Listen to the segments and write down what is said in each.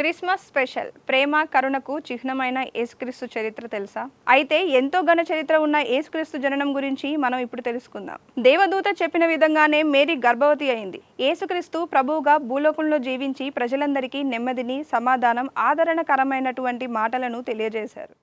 Christmas special. ప్రేమ కరుణకు చిహ్నమైన యేసుక్రీస్తు చరిత్ర తెలుసా? అయితే ఎంతో ఘన చరిత్ర ఉన్న యేసుక్రీస్తు జననం గురించి మనం ఇప్పుడు తెలుసుకుందాం. దేవదూత చెప్పిన విధంగానే మేరీ గర్భవతి అయింది. యేసుక్రీస్తు ప్రభువుగా భూలోకంలో జీవించి ప్రజలందరికీ నెమ్మదిని సమాధానం ఆదరణకరమైనటువంటి మాటలను తెలియజేశారు.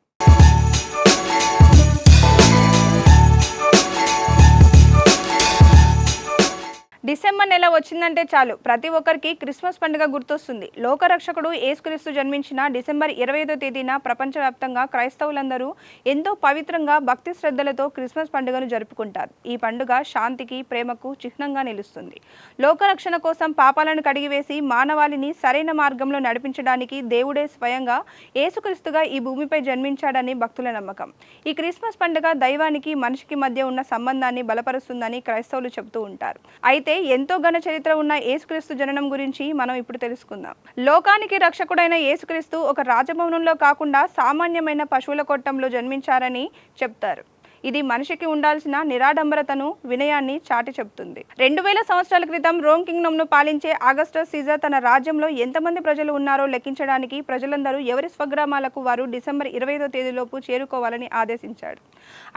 డిసెంబర్ నెల వచ్చిందంటే చాలు. ప్రతి ఒక్కరికి క్రిస్మస్ పండుగ గుర్తొస్తుంది. లోకరక్షకుడు ఏసుక్రీస్తు జన్మించిన డిసెంబర్ ఇరవై ఐదో తేదీన ప్రపంచవ్యాప్తంగా క్రైస్తవులందరూ ఎంతో పవిత్రంగా భక్తి శ్రద్ధలతో క్రిస్మస్ పండుగను జరుపుకుంటారు. ఈ పండుగ శాంతికి ప్రేమకు చిహ్నంగా నిలుస్తుంది. లోకరక్షణ కోసం పాపాలను కడిగివేసి మానవాళిని సరైన మార్గంలో నడిపించడానికి దేవుడే స్వయంగా ఏసుక్రీస్తుగా ఈ భూమిపై జన్మించాడని భక్తుల నమ్మకం. ఈ క్రిస్మస్ పండుగ దైవానికి మనిషికి మధ్య ఉన్న సంబంధాన్ని బలపరుస్తుందని క్రైస్తవులు చెబుతూ ఉంటారు. అయితే ఎంత ఎంతో ఘన చరిత్ర ఉన్న యేసుక్రీస్తు జననం గురించి మనం ఇప్పుడు తెలుసుకుందాం. లోకానికి రక్షకుడైన యేసుక్రీస్తు ఒక రాజభవనంలో కాకుండా సామాన్యమైన పశువుల కొట్టంలో జన్మించారని చెప్తారు. ఇది మనిషికి ఉండాల్సిన నిరాడంబరతను వినయాన్ని చాటి చెబుతుంది. రెండు వేల సంవత్సరాల క్రితం రోమ్ కింగ్డమ్ను పాలించే ఆగస్టస్ సీజర్ తన రాజ్యంలో ఎంతమంది ప్రజలు ఉన్నారో లెక్కించడానికి ప్రజలందరూ ఎవరి స్వగ్రామాలకు వారు డిసెంబర్ ఇరవైదో తేదీలోపు చేరుకోవాలని ఆదేశించాడు.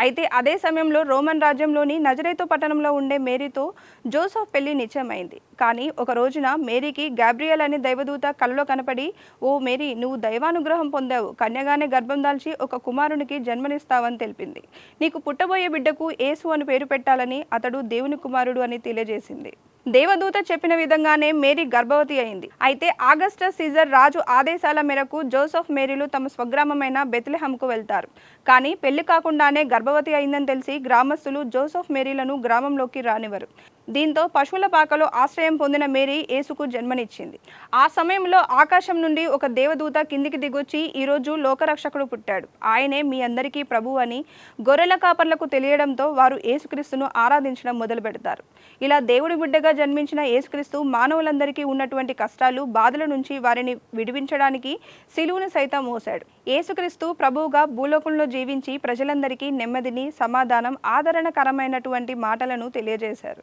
అయితే అదే సమయంలో రోమన్ రాజ్యంలోని నజరేతో పట్టణంలో ఉండే మేరీతో జోసఫ్ పెళ్ళి నిశ్చయమైంది. కానీ ఒక రోజున మేరీకి గాబ్రియల్ అనే దైవదూత కలలో కనపడి ఓ మేరీ నువ్వు దైవానుగ్రహం పొందావు. కన్యగానే గర్భం దాల్చి ఒక కుమారునికి జన్మనిస్తావని తెలిపింది. నీకు పుట్టబోయే బిడ్డకు ఏసు అని పేరు పెట్టాలని అతడు దేవుని కుమారుడు అని తెలియజేసింది. దేవదూత చెప్పిన విధంగానే మేరీ గర్భవతి అయింది. అయితే ఆగస్ట సీజర్ రాజు ఆదేశాల మేరకు జోసెఫ్ మేరీలు తమ స్వగ్రామమైన బెత్లెహంకు వెళ్తారు. కానీ పెళ్ళి కాకుండానే గర్భవతి అయిందని తెలిసి గ్రామస్తులు జోసెఫ్ మేరీలను గ్రామంలోకి రానివ్వరు. దీంతో పశువుల పాకలో ఆశ్రయం పొందిన మేరీ యేసుకు జన్మనిచ్చింది. ఆ సమయంలో ఆకాశం నుండి ఒక దేవదూత కిందికి దిగొచ్చి ఈరోజు లోకరక్షకుడు పుట్టాడు. ఆయనే మీ అందరికీ ప్రభు అని గొర్రెల కాపర్లకు తెలియడంతో వారు యేసుక్రీస్తును ఆరాధించడం మొదలు పెడతారు. ఇలా దేవుడి బిడ్డగా జన్మించిన యేసుక్రీస్తు మానవులందరికీ ఉన్నటువంటి కష్టాలు బాధల నుంచి వారిని విడిపించడానికి సిలువును సైతం మోశాడు. యేసుక్రీస్తు ప్రభువుగా భూలోకంలో జీవించి ప్రజలందరికీ నెమ్మదిని సమాధానం ఆదరణకరమైనటువంటి మాటలను తెలియజేశారు.